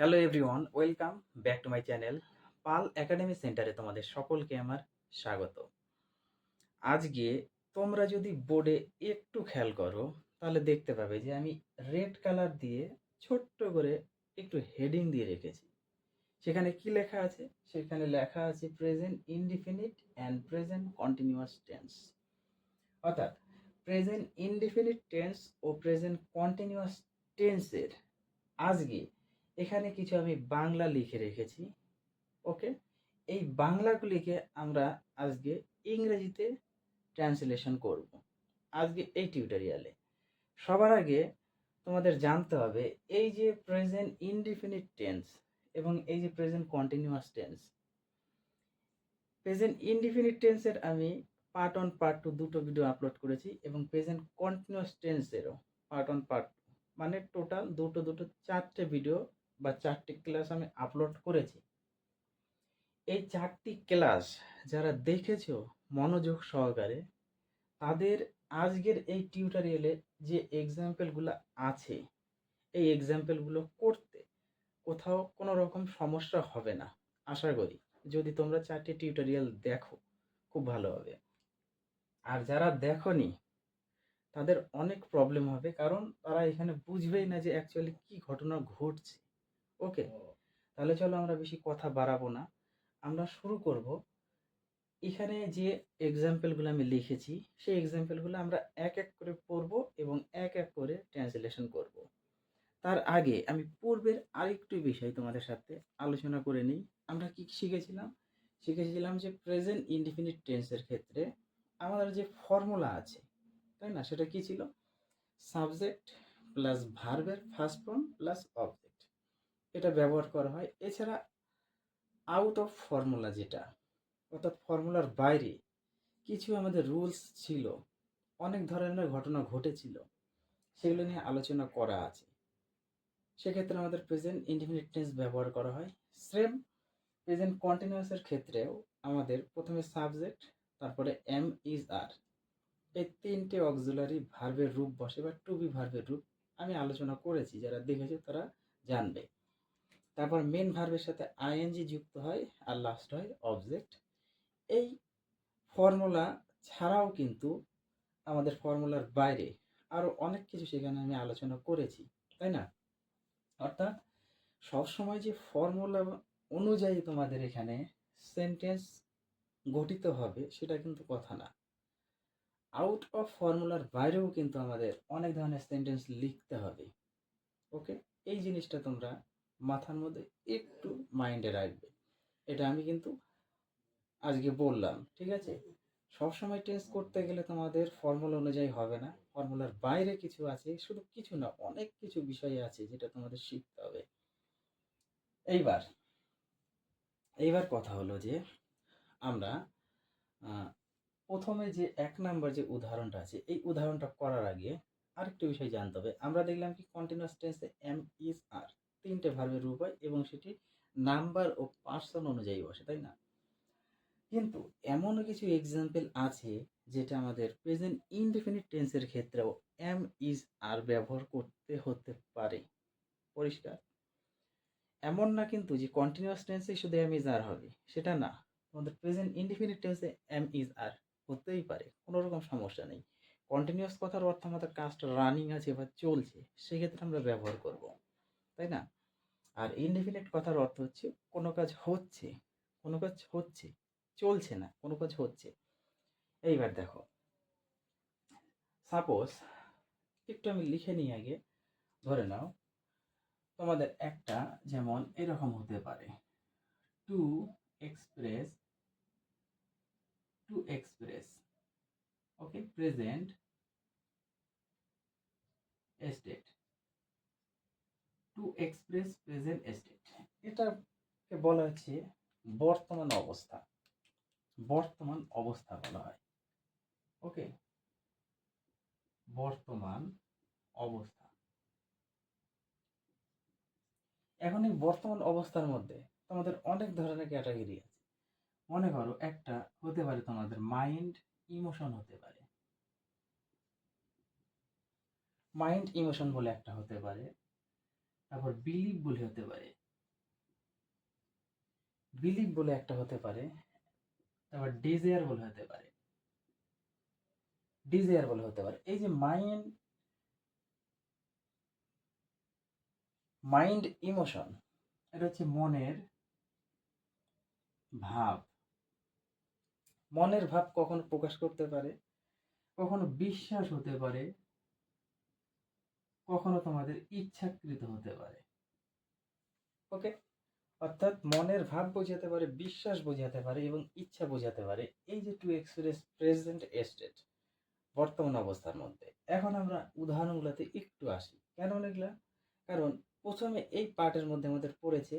Hello everyone welcome back to my channel Pal academy সেন্টারে তোমাদের সকলকে আমার স্বাগত। আজকে তোমরা যদি বোর্ডে একটু খেয়াল করো, তাহলে দেখতে পাবে যে আমি রেড কালার দিয়ে ছোট্ট করে একটু হেডিং দিয়ে রেখেছি। সেখানে কি লেখা আছে? সেখানে লেখা আছে present indefinite and present continuous tense অর্থাৎ প্রেজেন্ট ইনডিফিনিট টেন্স ও প্রেজেন্ট কন্টিনিউয়াস টেন্সের আজকে এখানে কিছু আমি বাংলা লিখে রেখেছি, ওকে? এই বাংলাগুলিকে আমরা আজকে ইংরেজিতে ট্রান্সলেশন করব, আজকে এই টিউটোরিয়ালে। সবার আগে তোমাদের জানতে হবে, এই যে প্রেজেন্ট ইনডিফিনিট টেন্স এবং এই যে present continuous tense present indefinite টেন্সের আমি পার্ট ওয়ান পার্ট টু দুটো ভিডিও আপলোড করেছি এবং প্রেজেন্ট কন্টিনিউয়াস টেন্সেরও পার্ট ওয়ান পার্ট মানে টোটাল দুটো দুটো, চারটে ভিডিও বা চারটি ক্লাস আমি আপলোড করেছি। এই চারটি ক্লাস যারা দেখেছ মনোযোগ সহকারে, তাদের আজকের এই টিউটোরিয়ালে যে এক্সাম্পলগুলো আছে, এই এক্সাম্পলগুলো করতে কোথাও কোনো রকম সমস্যা হবে না। আশা করি যদি তোমরা চারটি টিউটোরিয়াল দেখো, খুব ভালো হবে। আর যারা দেখোনি, তাদের অনেক প্রবলেম হবে, কারণ তারা এখানে বুঝবেই না যে অ্যাকচুয়ালি কি ঘটনা ঘটছে। ওকে, তাহলে চলো আমরা বেশি কথা বাড়াবো না। আমরা শুরু করব। এখানে যে এক্সাম্পলগুলো আমি লিখেছি, সেই এক্সাম্পলগুলো আমরা এক এক করে পড়ব এবং এক এক করে ট্রান্সলেশন করব। তার আগে আমি পূর্বের আরেকটু বিষয় তোমাদের সাথে আলোচনা করে নিই। আমরা কি শিখেছিলাম? শিখেছিলাম যে প্রেজেন্ট ইনডিফিনিট টেন্সের ক্ষেত্রে আমাদের যে ফর্মুলা আছে, তাই না? সেটা কি ছিল? সাবজেক্ট প্লাস ভার্বের ফার্স্ট ফর্ম প্লাস অবজেক্ট এটা ব্যবহার করা হয়। এছাড়া আউট অফ ফর্মুলা যেটা, অর্থাৎ ফর্মুলার বাইরে কিছু আমাদের রুলস ছিল, অনেক ধরনের ঘটনা ঘটেছিল, সেগুলো নিয়ে আলোচনা করা আছে। সেক্ষেত্রে আমাদের প্রেজেন্ট ইনডিফিনিট টেন্স ব্যবহার করা হয়। সেম প্রেজেন্ট কন্টিনিউয়াসের ক্ষেত্রেও আমাদের প্রথমে সাবজেক্ট তারপরে এম ইজ আর এই তিনটে অক্সুলারি ভার্বের রূপ বসে বা টু বি ভার্বের রূপ আমি আলোচনা করেছি, যারা দেখেছে তারা জানবে। তারপর মেন ভার্বের সাথে আইএনজি যুক্ত হয় আর লাস্ট হয় অবজেক্ট এই ফর্মুলা ছাড়াও কিন্তু আমাদের ফর্মুলার বাইরে আরও অনেক কিছু সেখানে আমি আলোচনা করেছি, তাই না? অর্থাৎ সবসময় যে ফর্মুলা অনুযায়ী তোমাদের এখানে সেন্টেন্স গঠিত হবে সেটা কিন্তু কথা না। আউট অফ ফর্মুলার বাইরেও কিন্তু আমাদের অনেক ধরনের সেন্টেন্স লিখতে হবে। ওকে এই জিনিসটা তোমরা মাথার মধ্যে একটু মাইন্ডে রাখবে। এটা আমি কিন্তু আজকে বললাম, ঠিক আছে? সবসময় টেন্স করতে গেলে তোমাদের ফর্মুলা অনুযায়ী হবে না। ফর্মুলার বাইরে কিছু আছে, শুধু কিছু না, অনেক কিছু বিষয় আছে যেটা তোমাদের শিখতে হবে। এইবার এইবার কথা হলো যে আমরা প্রথমে যে এক নাম্বার যে উদাহরণটা আছে, এই উদাহরণটা করার আগে আরেকটু বিষয় জানতে হবে। আমরা দেখলাম কি কন্টিনিউয়াস টেন্সে এম ইজ আর তিনটে ভার্বের রূপ হয় এবং সেটি নাম্বার ও পার্সন অনুযায়ী বসে, তাই না? কিন্তু এমনও কিছু এক্সাম্পল আছে যেটা আমাদের প্রেজেন্ট ইনডিফিনিট টেন্সের ক্ষেত্রেও এম ইজ আর ব্যবহার করতে হতে পারে। পরিষ্কার? এমন না কিন্তু যে কন্টিনিউয়াস টেন্সে শুধু এম ইজ আর হবে, সেটা না। আমাদের প্রেজেন্ট ইনডিফিনিট টেন্সে এম ইজ আর হতেই পারে, কোনো রকম সমস্যা নেই। কন্টিনিউয়াস কথার অর্থ আমাদের কাজটা রানিং আছে বা চলছে, সেক্ষেত্রে আমরা ব্যবহার করব। তাই না? আর ইনডিফিনিট কথার অর্থ হচ্ছে কোনো কাজ হচ্ছে, কোনো কাজ হচ্ছে, চলছে না, কোনো কাজ হচ্ছে। এইবার দেখো। সাপোজ একটু আমি লিখে নিই আগে, ধরে নাও, তোমাদের একটা যেমন এরকম হতে পারে। To express to express, okay, present, state. To express present state এটাকে বলা হচ্ছে বর্তমান অবস্থা। বর্তমান অবস্থা বলা হয়। ওকে বর্তমান অবস্থা। এখন এই বর্তমান অবস্থার মধ্যে তোমাদের অনেক ধরনের ক্যাটাগরি আছে। মনে করো একটা হতে পারে তোমাদের মাইন্ড ইমোশন হতে পারে। মাইন্ড ইমোশন বলে একটা হতে পারে। তারপর বিলিভ বলে হতে পারে। বিলিভ বলে একটা হতে পারে, তারপর ডিজায়ার বলে হতে পারে। ডিজায়ার বলে হতে পারে। এই যে মাইন্ড মাইন্ড ইমোশন এটা হচ্ছে মনের ভাব। মনের ভাব কখনো প্রকাশ করতে পারে, কখনো বিশ্বাস হতে পারে কখনো তোমাদের ইচ্ছাকৃত হতে পারে। ওকে? অর্থাৎ মনের ভাব বোঝাতে পারে বিশ্বাস বোঝাতে পারে এবং ইচ্ছা বোঝাতে পারে এই যে টু এক্সপ্রেস প্রেজেন্ট স্টেট বর্তমান অবস্থার মধ্যে। এখন আমরা উদাহরণগুলোতে একটু আসি। কেন লিখলাম কারণ প্রথমে এই পার্টের মধ্যে আমাদের পড়েছে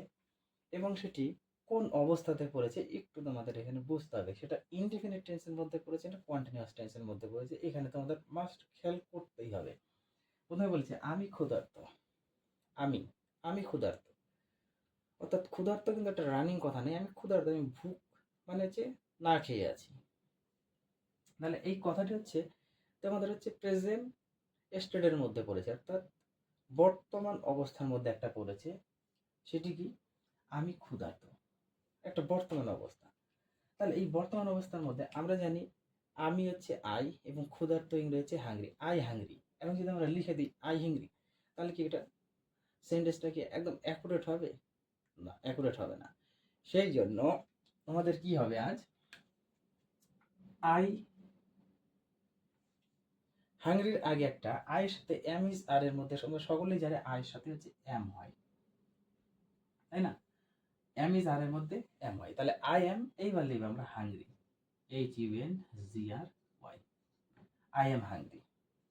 এবং সেটি কোন অবস্থাতে পড়েছে একটু তোমাদের এখানে বুঝতে হবে। সেটা ইনডিফিনিট টেন্সের মধ্যে পড়েছে না কন্টিনিউয়াস টেন্সের মধ্যে পড়েছে এখানে তোমাদের মাস্ট খেয়াল করতেই হবে। প্রথমে বলছে? আমি ক্ষুধার্ত। আমি আমি ক্ষুধার্ত। অর্থাৎ ক্ষুধার্ত কিন্তু একটা রানিং কথা নেই। আমি ক্ষুধার্ত, আমি ভুক মানে হচ্ছে না খেয়ে আছি। তাহলে এই কথাটি হচ্ছে তোমাদের হচ্ছে প্রেজেন্ট স্টেটের মধ্যে পড়েছে। অর্থাৎ বর্তমান অবস্থার মধ্যে একটা পড়েছে, সেটি কি? আমি ক্ষুধার্ত। একটা বর্তমান অবস্থা। তাহলে এই বর্তমান অবস্থার মধ্যে আমরা জানি, আমি হচ্ছে আই এবং ক্ষুধার্ত ইংরেজি হচ্ছে হাংরি আই হাংরি এবং যদি আমরা লিখে দিই আই হিংরি তাহলে কি এটা সেন্টেন্সটা কি একদম অ্যাকুরেট হবে? না অ্যাকুরেট হবে না। সেই জন্য আমাদের কি হবে আজ? আই হাংরির আগে একটা আয়ের সাথে এম ইজ আর এর মধ্যে আমরা সকলেই জানি আয়ের সাথে হচ্ছে এম হয়। তাই না? এম ইজ আর এর মধ্যে এম হয়। তাহলে আই এম এইবার লিখবে আমরা hungry H U N G R Y I am hungry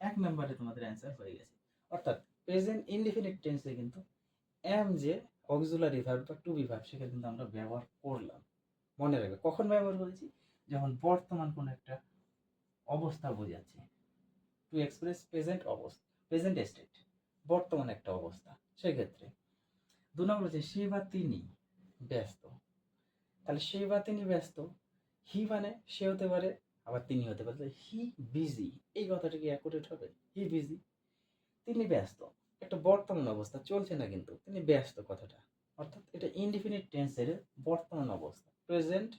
এক নম্বরে তোমাদের অ্যান্সার হয়ে গেছে। অর্থাৎ প্রেজেন্ট ইনডিফিনিট টেন্সে কিন্তু এম যে অক্সুলারি ভার্ব বা টু বি ভার্ব সেটা কিন্তু আমরা ব্যবহার করলাম। মনে রাখবে, কখন ব্যবহার করেছি? যখন বর্তমান কোনো একটা অবস্থা বোঝাচ্ছে। টু এক্সপ্রেস প্রেজেন্ট অবস্থা প্রেজেন্ট স্টেট বর্তমান একটা অবস্থা। সেক্ষেত্রে দু নম্বর হচ্ছে সে বা তিনি ব্যস্ত। তাহলে সে বা তিনি ব্যস্ত হি মানে সে হতে পারে আবার তিনি হতে পারে, হি বিজি, এই কথাটা কি অ্যাকুরেট হবে? হি বিজি, তিনি ব্যস্ত। একটা বর্তমান অবস্থা চলছে না কিন্তু, তিনি ব্যস্ত কথাটা। অর্থাৎ এটা ইনডিফিনিট টেন্সের বর্তমান অবস্থা প্রেজেন্ট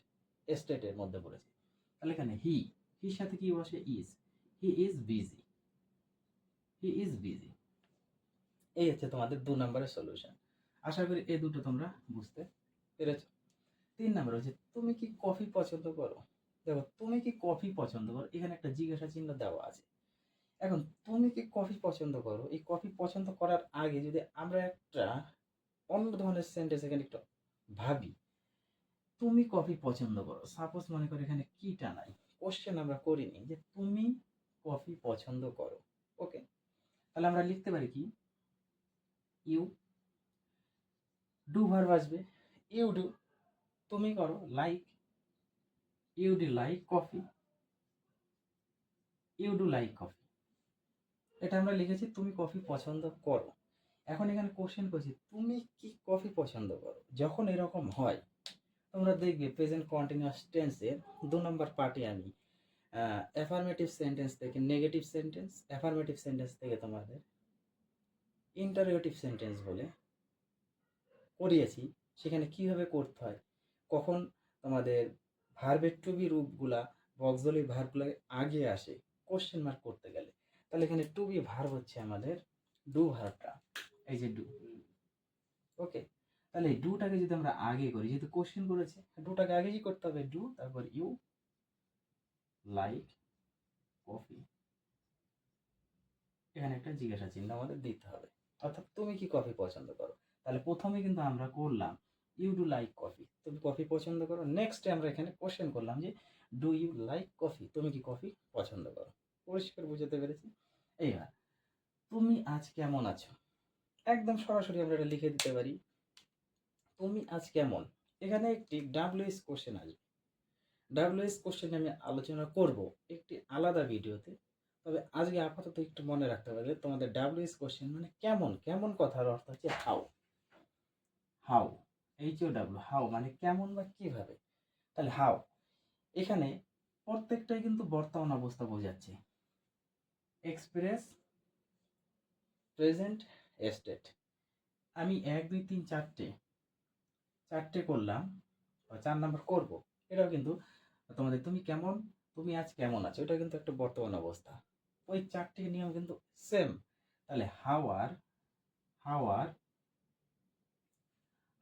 স্টেটের মধ্যে পড়েছে। তাহলে এখানে হি, হির সাথে কি বসে? Is he is busy he is busy এই হচ্ছে তোমাদের দু নম্বরের সলিউশন আশা করি এই দুটো তোমরা বুঝতে পেরেছ। তিন নম্বর হচ্ছে, তুমি কি কফি পছন্দ করো? দেখো, তুমি কি কফি পছন্দ করো? এখানে একটা জিজ্ঞাসা চিহ্ন দেওয়া আছে। এখন, তুমি কি কফি পছন্দ করো? এই কফি পছন্দ করার আগে যদি আমরা একটা অন্য ধরনের সেন্টেন্স এখানে একটু ভাবি, তুমি কফি পছন্দ করো? সাপোজ মনে করো এখানে কিটা নাই কোশ্চেন আমরা করিনি যে, তুমি কফি পছন্দ করো? ওকে তাহলে আমরা লিখতে পারি কি? ইউ ডু ভার্ব আসবে। ইউ ডু তুমি করো like you do like coffee you do like coffee এটা আমরা লিখেছি, তুমি কফি পছন্দ করো। এখন এখানে কোশ্চেন করছি, তুমি কি কফি পছন্দ করো? যখন এরকম হয়, তোমরা দেখবে প্রেজেন্ট কন্টিনিউয়াস টেন্সের দু নম্বর পার্টে আমি অ্যাফার্মেটিভ সেন্টেন্স থেকে নেগেটিভ সেন্টেন্স অ্যাফার্মেটিভ সেন্টেন্স থেকে তোমাদের ইন্টারোগেটিভ সেন্টেন্স বলে করিয়েছি। সেখানে কীভাবে করতে হয়? কখন তোমাদের ভার্বের টু বি রূপগুলা বক্সলি ভার্বগুলো আগে আসে কোশ্চেন মার্ক করতে গেলে। তাহলে এখানে টু বি ভার্ব হচ্ছে আমাদের ডু ভার্বটা এই যে ডু ওকে তাহলে ডুটাকে যদি আমরা আগে করি, যেহেতু কোশ্চেন করেছে ডুটাকে আগে কি করতে হবে ডু তারপর ইউ লাইক কফি এখানে একটা জিজ্ঞাসা চিহ্ন আমাদের দিতে হবে। অর্থাৎ তুমি কি কফি পছন্দ করো? তাহলে প্রথমে কিন্তু আমরা করলাম ইউ ডু লাইক কফি তুমি কফি পছন্দ করো? নেক্সটে আমরা এখানে কোশ্চেন করলাম যে ডু ইউ লাইক কফি তুমি কি কফি পছন্দ করো? পরিষ্কার বুঝতে পেরেছি? এইবার, তুমি আজ কেমন আছো? একদম সরাসরি আমরা এটা লিখে দিতে পারি। তুমি আজ কেমন? এখানে একটি ডাব্লিউএস কোশ্চেন আসবে। ডাব্লিউএস কোশ্চেন আমি আলোচনা করব একটি আলাদা ভিডিওতে। তবে আজকে আপাতত একটু মনে রাখতে পারবে তোমাদের ডাব্লিউএস কোশ্চেন মানে কেমন? কেমন কথার অর্থ হচ্ছে how how H O W how মানে কেমন বা কীভাবে? তাহলে হাউ এখানে প্রত্যেকটাই কিন্তু বর্তমান অবস্থা বোঝাচ্ছে। এক্সপ্রেস প্রেজেন্ট স্টেট আমি এক, দুই, তিন, চারটে চারটে করলাম চার নাম্বার করব। এটাও কিন্তু তোমাদের, তুমি কেমন? তুমি আজ কেমন আছো? এটা কিন্তু একটা বর্তমান অবস্থা। ওই চারটে নিয়ম কিন্তু সেম তাহলে how are R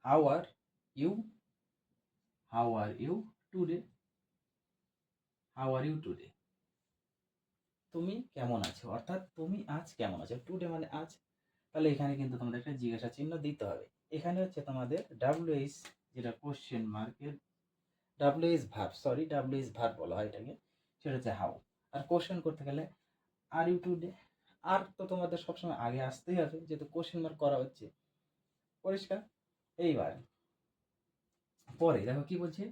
how are you how are you today how are you today তুমি কেমন আছো? অর্থাৎ তুমি আজ কেমন আছো? টুডে মানে আজ? তাহলে এখানে কিন্তু তোমাদের একটা জিজ্ঞাসা চিহ্ন দিতে হবে। এখানে হচ্ছে তোমাদের ডাব্লিউএইচ যেটা কোশ্চেন মার্কের WH verb sorry WH verb বলা হয় এটাকে। সেটা হচ্ছে হাউ আর কোশ্চেন করতে গেলে আর ইউ টুডে আর তো তোমাদের সবসময় আগে আসতেই হবে, যেহেতু কোশ্চেন মার্ক করা হচ্ছে। পরিষ্কার? এইবার, পরে, দেখো কি বলছে?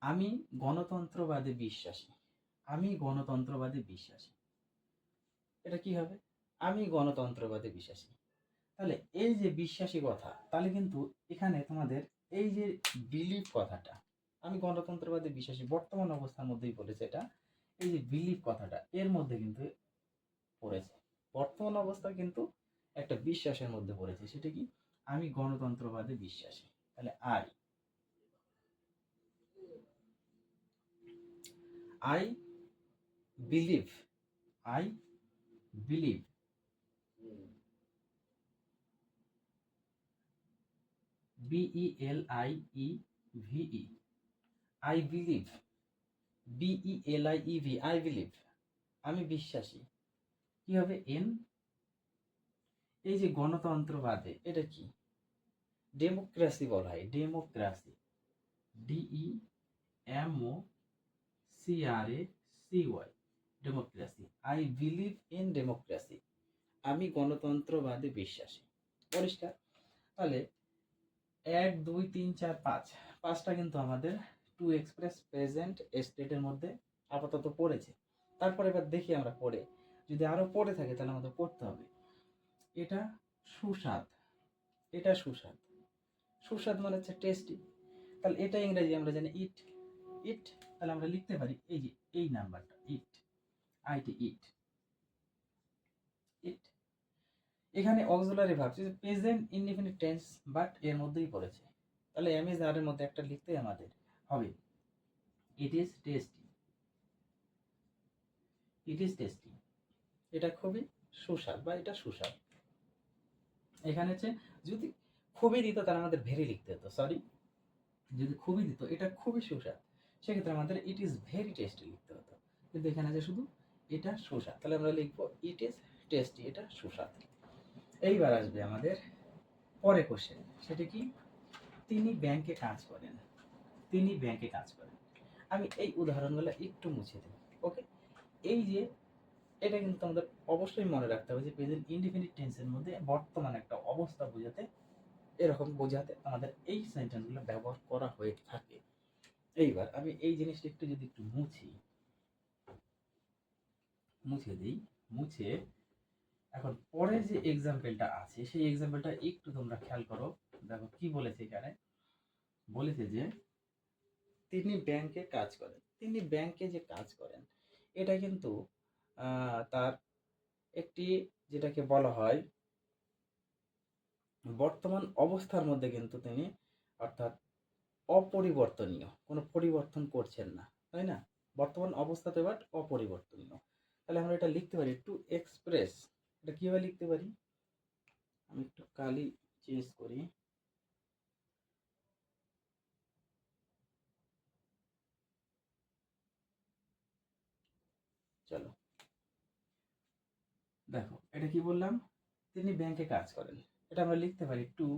আমি গণতন্ত্রবাদে বিশ্বাসী। আমি গণতন্ত্রবাদে বিশ্বাসী। এটা কি হবে? আমি গণতন্ত্রবাদে বিশ্বাসী। তাহলে এই যে বিশ্বাসী কথা, তাহলে কিন্তু এখানে তোমাদের এই যে বিলিভ কথাটা, আমি গণতন্ত্রবাদে বিশ্বাসী, বর্তমান অবস্থার মধ্যেই বলেছে এটা, এই যে বিলিভ কথাটা, এর মধ্যে কিন্তু পড়েছে। বর্তমান অবস্থা কিন্তু একটা বিশ্বাসের মধ্যে পড়েছে। সেটা কি? আমি গণতন্ত্রবাদে বিশ্বাসী। তাহলে I. I believe I believe B L I E V I believe B L I E V I believe আমি বিশ্বাসী। কি হবে? এন এই যে গণতন্ত্রবাদে, এটা কি? ডেমোক্রেসি বলা হয়, democracy. D M O C R A C Y democracy. I believe in democracy আমি গণতন্ত্রবাদে বিশ্বাসী। পরিষ্কার। তাহলে এক, দুই, তিন, চার, পাঁচ। পাঁচটা কিন্তু আমাদের টু এক্সপ্রেস প্রেজেন্ট স্টেটের মধ্যে আপাতত পড়েছে। তারপরে এবার দেখি আমরা পড়ে। যদি আরও পড়ে থাকে তাহলে আমাদের পড়তে হবে। এটা সুস্বাদ। এটা সুস্বাদ। সুস্বাদ মানে হচ্ছে টেস্টি তাহলে এটা ইংরেজি আমরা জানি ইট ইট তাহলে আমরা লিখতে পারি এই যে এই নাম্বারটা ইট আইটি ইট ইট এখানে auxiliary verb present indefinite tense but এর মধ্যেই পড়েছে। তাহলে এম আর এর মধ্যে একটা লিখতে আমাদের হবে। It is tasty it is tasty এটা খুবই সুস্বাদ বা এটা সুস্বাদ। এখানে হচ্ছে, যদি খুবই দিত তাহলে আমাদের ভেরি লিখতে হতো সরি যদি খুবই দিত, এটা খুবই সুস্বাদ। সেক্ষেত্রে আমাদের ইট ইজ ভেরি টেস্টি লিখতে হতো। কিন্তু এখানে আছে শুধু, এটা সুস্বাদ। তাহলে আমরা লিখব ইট ইজ টেস্টি এটা সুস্বাদ। এইবার আসবে আমাদের পরে কোশ্চেন সেটা কি? তিনি ব্যাংকে কাজ করেন। তিনি ব্যাংকে কাজ করেন। আমি এই উদাহরণগুলো একটু মুছে দিই ওকে এই যে এটা কিন্তু আমাদের অবশ্যই মনে রাখতে হবে যে প্রেজেন্ট ইনডিফিনিট টেন্সের মধ্যে বর্তমান একটা অবস্থা বোঝাতে, এরকম বোঝাতে আমাদের এই সেন্টেন্সগুলো ব্যবহার করা হয়ে থাকে। এইবার আমি এই জিনিসটা একটু যদি একটু মুছি, মুছে দিই, মুছে, এখন পরে যে এক্সাম্পলটা আছে, সেই এক্সাম্পলটা একটু তোমরা খেয়াল করো। দেখো কি বলেছে এখানে? বলেছে যে তিনি ব্যাংকে কাজ করেন। তিনি ব্যাংকে যে কাজ করেন, এটা কিন্তু তার একটি যেটাকে বলা হয় বর্তমান অবস্থার মধ্যে কিন্তু তিনি অর্থাৎ অপরিবর্তনীয়, কোনো পরিবর্তন করছেন না, তাই না? বর্তমান অবস্থাতে বাট অপরিবর্তনীয়। তাহলে আমরা এটা লিখতে পারি টু এক্সপ্রেস এটা কীভাবে লিখতে পারি? আমি একটু কালি চেঞ্জ করি চলো দেখো, এটা কি বললাম? তিনি ব্যাংকে কাজ করেন। এটা আমরা লিখতে পারি to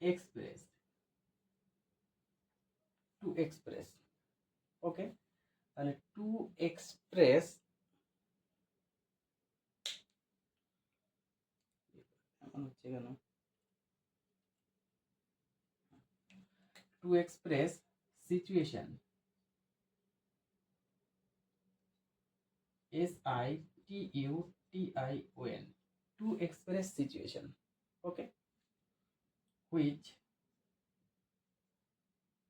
express to express okay তাহলে টু এক্সপ্রেস এমন হচ্ছে কেন? To express situation S I T U T I O N to express situation okay which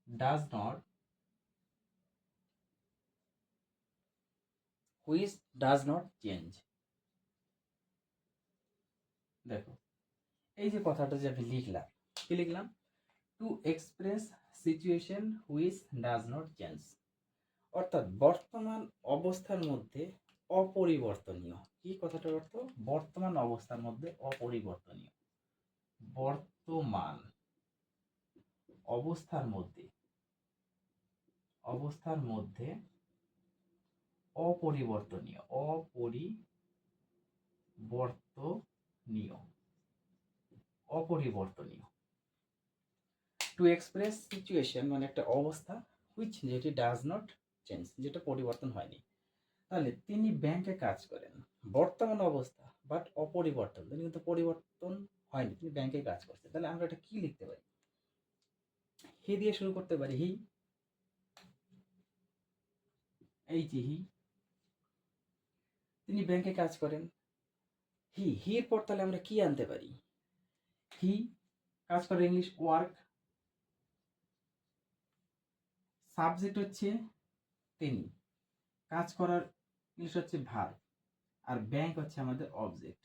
does not, which does not change. দেখো, এই যে কথাটা যে আমি লিখলাম, কি লিখলাম? To express situation which does not change অর্থাৎ বর্তমান অবস্থার মধ্যে অপরিবর্তনীয়। কি কথাটার অর্থ? বর্তমান অবস্থার মধ্যে অপরিবর্তনীয়। বর্তমান অবস্থার মধ্যে অবস্থার মধ্যে অপরিবর্তনীয় অপরিবর্তনীয় অপরিবর্তনীয়। টু এক্সপ্রেস সিচুয়েশন মানে একটা অবস্থা হুইচ যেটি ডাজ নট চেঞ্জ যেটা পরিবর্তন হয়নি। তাহলে তিনি ব্যাংকে কাজ করেন। বর্তমান অবস্থা বাট অপরিবর্তন। তিনি কিন্তু পরিবর্তন হয়নি। তিনি ব্যাংকে কাজ করছেন। তাহলে আমরা এটা কি লিখতে পারি? হি দিয়ে শুরু করতে পারি। হি। এই যে হি। তিনি ব্যাংকে কাজ করেন। হি হির পর তাহলে আমরা কি আনতে পারি? হি কাজ করে ইংলিশ ওয়ার্ক সাবজেক্ট হচ্ছে তিনি। কাজ করার ইংলিশ হচ্ছে ভার, আর ব্যাংক হচ্ছে আমাদের অবজেক্ট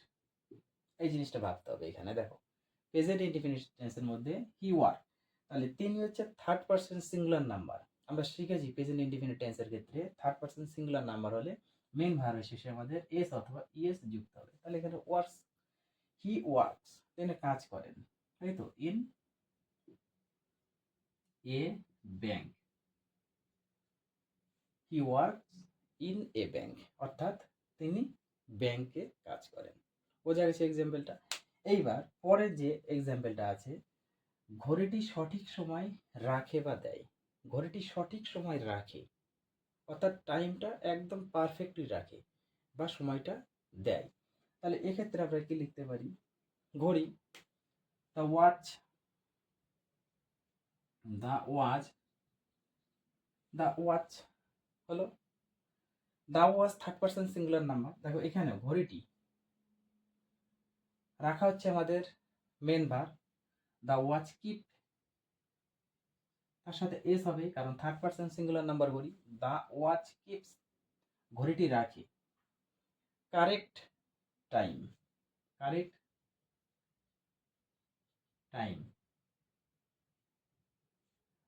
এই জিনিসটা ভাবতে হবে এখানে, দেখো। প্রেজেন্ট ইনডিফিনিট টেন্সের মধ্যে হি ওয়ার্ক তাহলে তিনি হচ্ছে থার্ড পার্সন সিঙ্গুলার নাম্বার আমরা শিখেছি প্রেজেন্ট ইনডিফিনিট টেন্সের ক্ষেত্রে থার্ড পার্সন সিঙ্গুলার নাম্বার হলে মেন ভার্বের শেষে আমাদের এস অথবা ইএস যুক্ত হবে। তাহলে এখানে ওয়ার্কস হি ওয়ার্কস তিনি কাজ করেন। তাই তো? In a bank he works in a bank, অর্থাৎ তিনি ব্যাংকে কাজ করেন। বোঝা গেছে এক্সাম্পলটা এইবার পরের যে এক্সাম্পলটা আছে, ঘড়িটি সঠিক সময় রাখে বা দেয়। ঘড়িটি সঠিক সময় রাখে, অর্থাৎ টাইমটা একদম পারফেক্টলি রাখে বা সময়টা দেয়। তাহলে এক্ষেত্রে আমরা কি লিখতে পারি? ঘড়ি the watch the watch the watch হলো the watch third person singular number দেখো এখানে ঘড়িটি। রাখা হচ্ছে আমাদের মেন ভার দা ওয়াচ কিপ তার সাথে এস হবে, কারণ থার্ড পার্সন সিঙ্গুলার নাম্বার ঘড়ি। দা ওয়াচ কিপস ঘড়িটি রাখে। Correct time correct time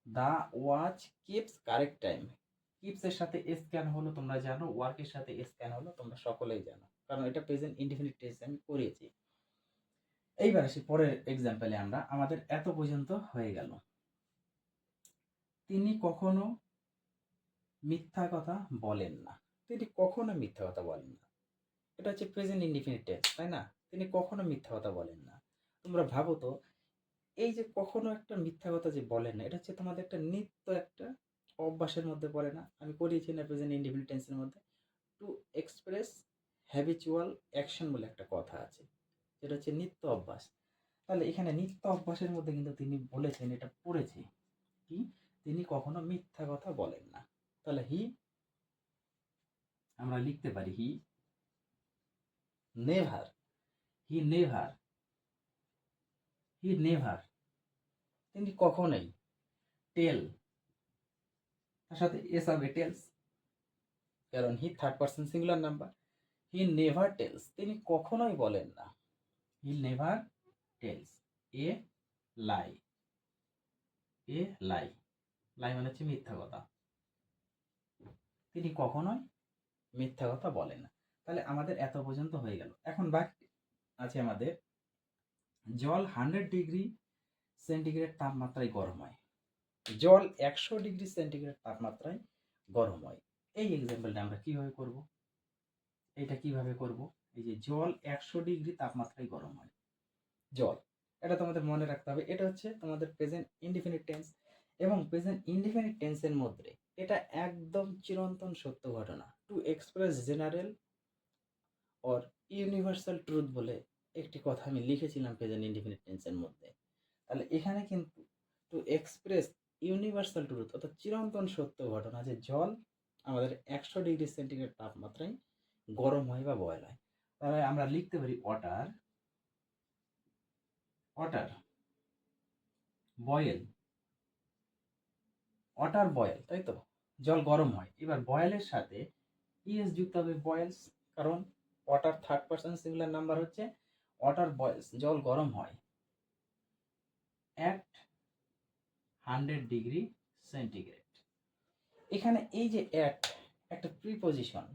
the watch keeps correct time keeps এর সাথে এস কেন হলো তোমরা জানো ওয়ার্কের সাথে এস কেন হলো, তোমরা সকলেই জানো। কারণ এটা প্রেজেন্ট ইনডিফিনিট টেন্স আমি করিয়েছি। এইবার আসি পরের এক্সাম্পলে আমরা। আমাদের এত পর্যন্ত হয়ে গেল। তিনি কখনো মিথ্যা কথা বলেন না। তিনি কখনো মিথ্যা কথা বলেন না। এটা হচ্ছে প্রেজেন্ট ইনডিফিনিট টেন্স তাই না? তিনি কখনো মিথ্যা কথা বলেন না। তোমরা ভাবো তো, এই যে কখনো একটা মিথ্যা কথা যে বলেন না, এটা হচ্ছে তোমাদের একটা নিত্য একটা অভ্যাসের মধ্যে পড়ে না। আমি করিয়েছি না প্রেজেন্ট ইন্ডিপেন্ডেন্ট টেন্সের মধ্যে। টু এক্সপ্রেস হ্যাবিচুয়াল অ্যাকশন বলে একটা কথা আছে। যেটা হচ্ছে নিত্য অভ্যাস। তাহলে এখানে নিত্য অভ্যাসের মধ্যে কিন্তু তিনি বলেছেন, এটা পড়েছি। কি? তিনি কখনো মিথ্যা কথা বলেন না। তাহলে হি আমরা লিখতে পারি he never he never he never তিনি কখনোই টেল তার সাথে এস হবে টেলস কারণ he third person singular number he never tells তিনি কখনোই বলেন না। হি নেভার টেলস এ লাই এ লাই লাই মানে হচ্ছে মিথ্যা কথা। তিনি কখনোই মিথ্যা কথা বলেন না। তাহলে আমাদের এত পর্যন্ত হয়ে গেল। এখন বাকি আছে আমাদের, জল হান্ড্রেড ডিগ্রি সেন্টিগ্রেড তাপমাত্রায় গরম হয়। জল একশো ডিগ্রি সেন্টিগ্রেড তাপমাত্রায় গরম হয়। এই এক্সাম্পলটা আমরা কীভাবে করব? এটা কীভাবে করব? এই যে জল একশো ডিগ্রি তাপমাত্রায় গরম হয়। জল, এটা তোমাদের মনে রাখতে হবে। এটা হচ্ছে তোমাদের প্রেজেন্ট ইনডিফিনিট টেন্স এবং প্রেজেন্ট ইনডিফিনিট টেন্সের মধ্যে এটা একদম চিরন্তন সত্য ঘটনা। To express general or universal truth বলে একটি কথা আমি লিখেছিলাম প্রেজেন্ট ইনডিফিনিট টেন্সের মধ্যে। তাহলে এখানে কিন্তু টু এক্সপ্রেস ইউনিভার্সাল ট্রুথ অর্থাৎ চিরন্তন সত্য ঘটনা যে জল আমাদের একশো ডিগ্রি সেন্টিগ্রেড তাপমাত্রায় গরম হয় বা বয়েল হয়। তাহলে আমরা লিখতে পারি water water boil water boil তাই তো? জল গরম হয়। এবার বয়েলের সাথে ইএস যুক্ত হবে বয়েলস কারণ water third person singular number হচ্ছে ওয়াটার বয়েলস জল গরম হয়। At hundred degree centigrade. এখানে এই যে অ্যাট একটা প্রিপোজিশন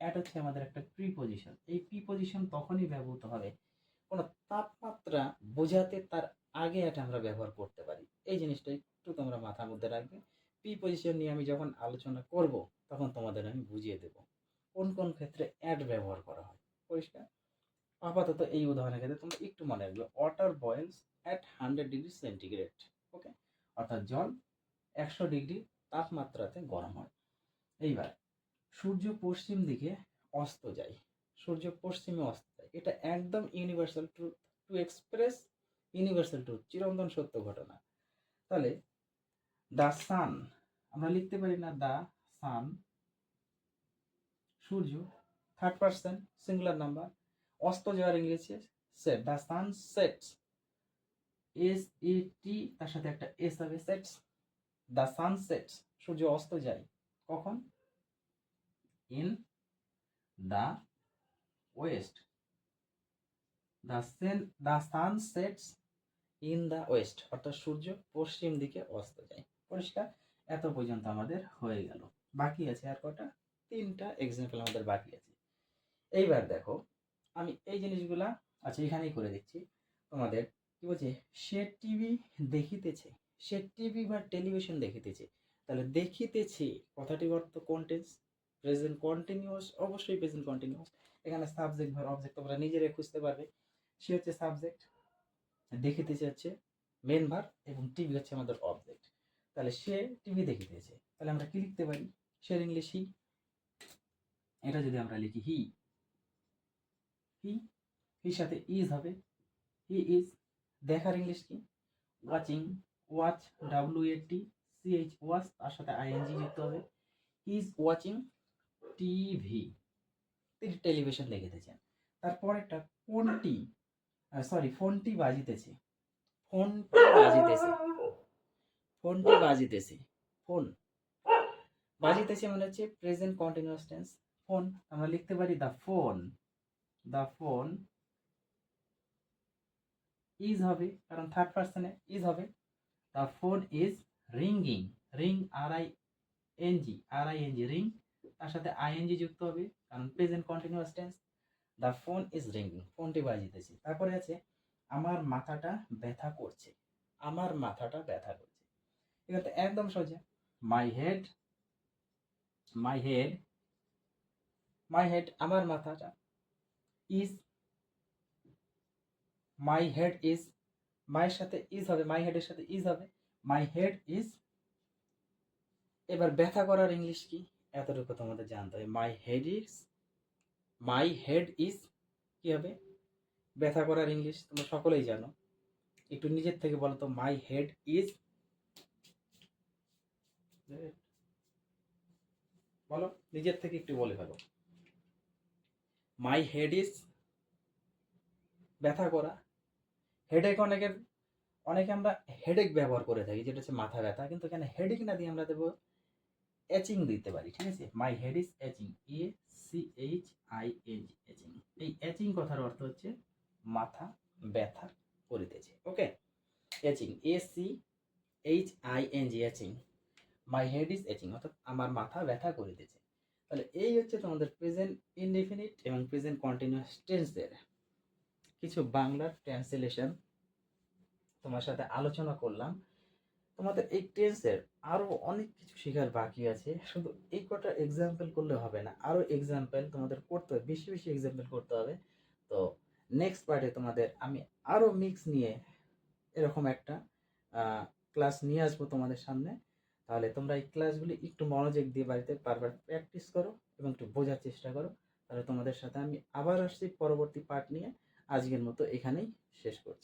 অ্যাট হচ্ছে আমাদের একটা প্রিপোজিশন এই প্রিপোজিশন তখনই ব্যবহৃত হবে, কোনো তাপমাত্রা বোঝাতে তার আগে এটা আমরা ব্যবহার করতে পারি। এই জিনিসটা একটু তোমরা মাথার মধ্যে রাখবে। প্রিপোজিশন নিয়ে আমি যখন আলোচনা করব, তখন তোমাদের আমি বুঝিয়ে দেব কোন কোন ক্ষেত্রে অ্যাড ব্যবহার করা হয়। পরিষ্কার? আপাতত এই উদাহরণের ক্ষেত্রে তোমরা একটু মনে রাখবে water boils at hundred degree centigrade okay অর্থাৎ জল একশো ডিগ্রি তাপমাত্রাতে গরম হয়। এইবার সূর্য পশ্চিম দিকে অস্ত যায়। সূর্য পশ্চিমে অস্ত যায়। এটা একদম universal truth to express universal truth চিরন্তন সত্য ঘটনা। তাহলে দ্য সান আমরা লিখতে পারি না দ্য সান সূর্য থার্ড পার্সন সিঙ্গুলার নাম্বার অস্ত যাওয়ার ইংলিশে set the sun sets S E T তার সাথে একটা এস হবে সেটস দ্য সান সেটস সূর্য অস্ত যায়। কখন? In the west the sun the sun sets in the west অর্থাৎ সূর্য পশ্চিম দিকে অস্ত যায়। পরিষ্কার? এত পর্যন্ত আমাদের হয়ে গেল। বাকি আছে আর কটা? তিনটা এক্সাম্পল আমাদের বাকি আছে। এইবার দেখো, আমি এই জিনিসগুলা আচ্ছা এখানেই করে দিচ্ছি। তোমাদের কি বলছে? সে টিভি দেখিতেছে। সে টিভি বা টেলিভিশন দেখিতেছে। তাহলে দেখিতেছে কথাটির অর্থ কন্টেন্স প্রেজেন্ট কন্টিনিউয়াস অবশ্যই প্রেজেন্ট কন্টিনিউয়াস এখানে সাবজেক্ট ভার অবজেক্ট তোমরা নিজেরাই খুঁজতে পারবে। সে হচ্ছে সাবজেক্ট দেখিতেছে হচ্ছে মেন ভার এবং টিভি হচ্ছে আমাদের অবজেক্ট তাহলে সে টিভি দেখিতেছে। তাহলে আমরা কি লিখতে পারি? সে ইংলিশ হি এটা যদি আমরা লিখি হি হি হির সাথে ইজ হবে। হি ইজ দেখার ইংলিশ কি? Watching watch W A T C H watch তার সাথে আইএনজি যুক্ত হবে। ইজ ওয়াচিং টিভি তিনি টেলিভিশন দেখিতেছেন তারপরেরটা কোনটি সরি ফোনটি বাজিতেছে। ফোনটি বাজিতেছে। ফোনটি বাজিতেছে। ফোন। বাজিতেছে মানে হচ্ছে প্রেজেন্ট কন্টিনিউয়াস টেন্স ফোন, আমরা লিখতে পারি the phone the phone is হবে, কারণ থার্ড পার্সনে ইজ হবে। The phone is ringing ring R I N G R I N G ring তার সাথে আইএনজি যুক্ত হবে, কারণ present continuous tense the phone is ringing ফোনটি বাজিতেছে তারপরে আছে, আমার মাথাটা ব্যথা করছে। আমার মাথাটা ব্যথা করছে। এখানে একদম সোজা। My head my head my head আমার মাথাটা ইজ মাই হেড ইজ মায়ের সাথে ইজ হবে মাই হেডের সাথে ইজ হবে। মাই হেড ইজ এবার ব্যথা করার ইংলিশ কি? এতটুকু তোমাদের জানতে হবে। My head is my head is কি হবে? ব্যথা করার ইংলিশ তোমরা সকলেই জানো। একটু নিজের থেকে বলো তো মাই হেড ইজ বলো, নিজের থেকে একটু বলে ফেলো। মাই হেড ইজ ব্যথা করা হেডেক অনেকের, অনেকে আমরা হেডেক ব্যবহার করে থাকি, যেটা হচ্ছে মাথা ব্যথা, কিন্তু এখানে হেডেক না দিয়ে আমরা দেবো এচিং দিতে পারি, ঠিক আছে? My head is aching A C H I N aching এই এচিং কথার অর্থ হচ্ছে মাথা ব্যথা করিতেছে okay aching A C H I N G aching my head is aching অর্থাৎ আমার মাথা ব্যথা করিতেছে। তাহলে এই হচ্ছে তোমাদের প্রেজেন্ট ইনডিফিনিট এবং প্রেজেন্ট কন্টিনিউয়াস টেন্সের কিছু বাংলার ট্রান্সলেশন তোমার সাথে আলোচনা করলাম। তোমাদের এই টেন্সের আরও অনেক কিছু শেখার বাকি আছে। শুধু এই কটা এক্সাম্পল করলে হবে না আরও এক্সাম্পল তোমাদের করতে হবে, বেশি বেশি এক্সাম্পল করতে হবে। তো নেক্সট পার্টে তোমাদের আমি আরও মিক্স নিয়ে এরকম একটা ক্লাস নিয়ে আসব তোমাদের সামনে। তাহলে তোমরা এই ক্লাসগুলি একটু মনোযোগ দিয়ে বাড়িতে বারবার প্র্যাকটিস করো এবং একটু বোঝার চেষ্টা করো। তাহলে তোমাদের সাথে আমি আবার আসছি পরবর্তী পার্ট নিয়ে। আজকের মতো এখানেই শেষ করছি।